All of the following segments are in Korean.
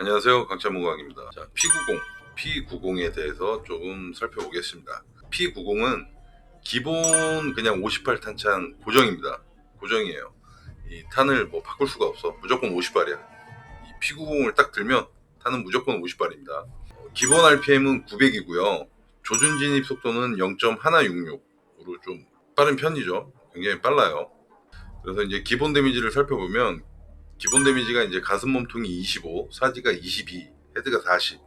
안녕하세요. 강찬무광입니다. 자, P90, P90에 대해서 조금 살펴보겠습니다. P90은 기본 그냥 58 탄창 고정입니다. 고정이에요. 이 탄을 뭐 바꿀 수가 없어. 무조건 58이야. 이 P90을 딱 들면 탄은 무조건 58입니다. 기본 RPM은 900이고요. 조준 진입 속도는 0.166으로 좀 빠른 편이죠. 굉장히 빨라요. 그래서 이제 기본 데미지를 살펴보면 기본 데미지가 이제 가슴 몸통이 25, 사지가 22, 헤드가 40.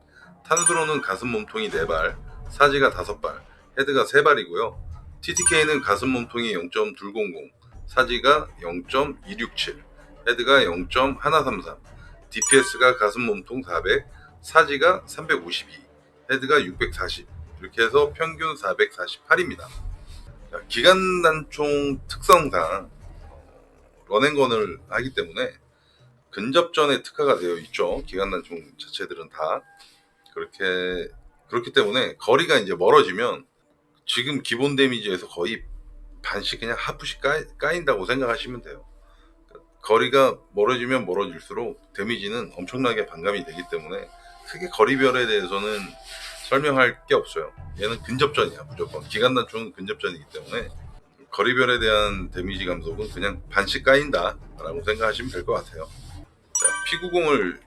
탄수로는 가슴 몸통이 4발, 사지가 5발, 헤드가 3발이고요. TTK는 가슴 몸통이 0.200, 사지가 0.267, 헤드가 0.133, DPS가 가슴 몸통 400, 사지가 352, 헤드가 640. 이렇게 해서 평균 448입니다. 기관 단총 특성상 런앤건을 하기 때문에 근접전에 특화가 되어 있죠. 기관단총 자체들은 다 그렇게 그렇기 때문에 거리가 이제 멀어지면 지금 기본 데미지에서 거의 반씩 그냥 하프씩 까이, 까인다고 생각하시면 돼요. 거리가 멀어지면 멀어질수록 데미지는 엄청나게 반감이 되기 때문에 크게 거리별에 대해서는 설명할 게 없어요. 얘는 근접전이야 무조건. 기관단총은 근접전이기 때문에 거리별에 대한 데미지 감속은 그냥 반씩 까인다라고 생각하시면 될 것 같아요. 자, P90을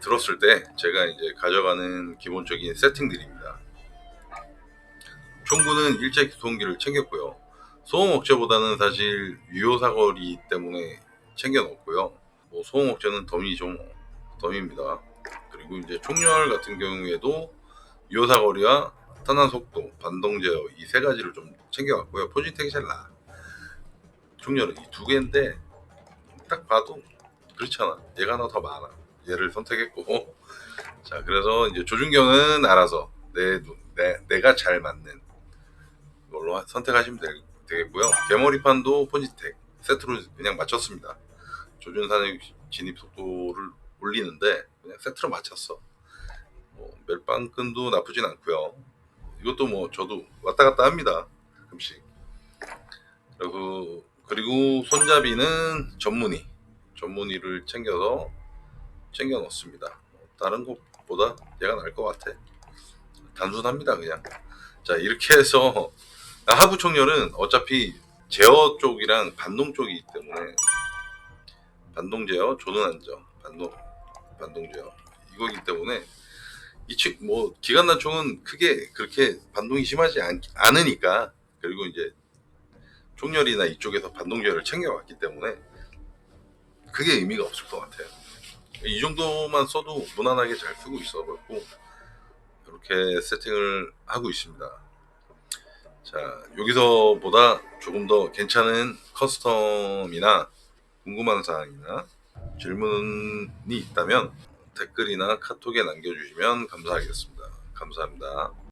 들었을 때 제가 이제 가져가는 기본적인 세팅들입니다. 총구는 일제 소음기를 챙겼고요. 소음 억제보다는 사실 유효 사거리 때문에 챙겨 놓고요. 뭐 소음 억제는 덤이죠, 뭐. 덤입니다. 그리고 이제 총열 같은 경우에도 유효 사거리와 탄환 속도, 반동 제어 이 세 가지를 좀 챙겨왔고요. 포진텍이 셀라 총열은 이 두 개인데 딱 봐도 그렇잖아. 얘가 하나 더 많아. 얘를 선택했고 자 그래서 이제 조준경은 알아서 내, 내 내가 잘 맞는 걸로 선택하시면 되, 되겠고요. 개머리판도 포지텍 세트로 그냥 맞췄습니다. 조준 산의 진입 속도를 올리는데 그냥 세트로 맞췄어. 뭐 멜빵끈도 나쁘진 않고요. 이것도 뭐 저도 왔다 갔다 합니다. 가끔씩. 그리고 그리고 손잡이는 전문의 전문 의를 챙겨서 챙겨 놓습니다. 다른 것보다 얘가 나을 것 같아. 단순합니다 그냥. 자 이렇게 해서 하부 총열은 어차피 제어 쪽이랑 반동 쪽이기 때문에 반동 제어, 조는 안정, 반동 반동 제어 이거기 때문에 이측뭐 기관단총은 크게 그렇게 반동이 심하지 않, 않으니까 그리고 이제 총열이나 이쪽에서 반동 제어를 챙겨왔기 때문에 크게 의미가 없을 것 같아요. 이 정도만 써도 무난하게 잘 쓰고 있어 갖고 이렇게 세팅을 하고 있습니다. 자 여기서보다 조금 더 괜찮은 커스텀이나 궁금한 사항이나 질문이 있다면 댓글이나 카톡에 남겨주시면 감사하겠습니다. 감사합니다.